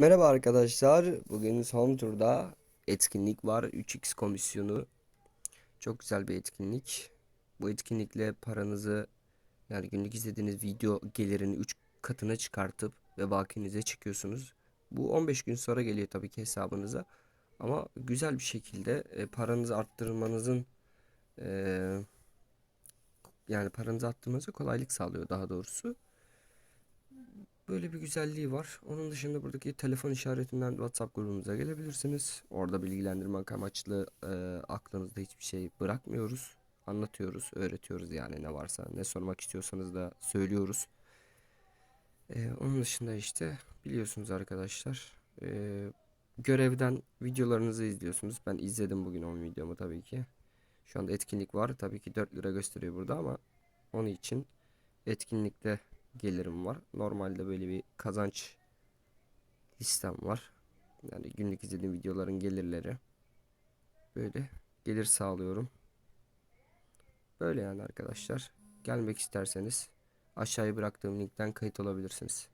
Merhaba arkadaşlar. Bugün son turda etkinlik var. 3x komisyonu. Çok güzel bir etkinlik. Bu etkinlikle paranızı yani günlük izlediğiniz video gelirini 3 katına çıkartıp ve bakiyenize çıkıyorsunuz. Bu 15 gün sonra geliyor tabii ki hesabınıza. Ama güzel bir şekilde e, paranızı arttırmanızın e, yani paranızı arttırmanıza kolaylık sağlıyor daha doğrusu. Böyle bir güzelliği var. Onun dışında buradaki telefon işaretinden WhatsApp grubumuza gelebilirsiniz. Orada bilgilendirmek amaçlı e, aklınızda hiçbir şey bırakmıyoruz. Anlatıyoruz, öğretiyoruz yani ne varsa. Ne sormak istiyorsanız da söylüyoruz. E, onun dışında işte biliyorsunuz arkadaşlar. e, görevden videolarınızı izliyorsunuz. Ben izledim bugün 10 videomu tabii ki. Şu anda etkinlik var. Tabii ki 4 lira gösteriyor burada ama onun için etkinlikte gelirim var. Normalde böyle bir kazanç listem var. Yani günlük izlediğim videoların gelirleri. Böyle gelir sağlıyorum. Böyle yani arkadaşlar. Gelmek isterseniz aşağıya bıraktığım linkten kayıt olabilirsiniz.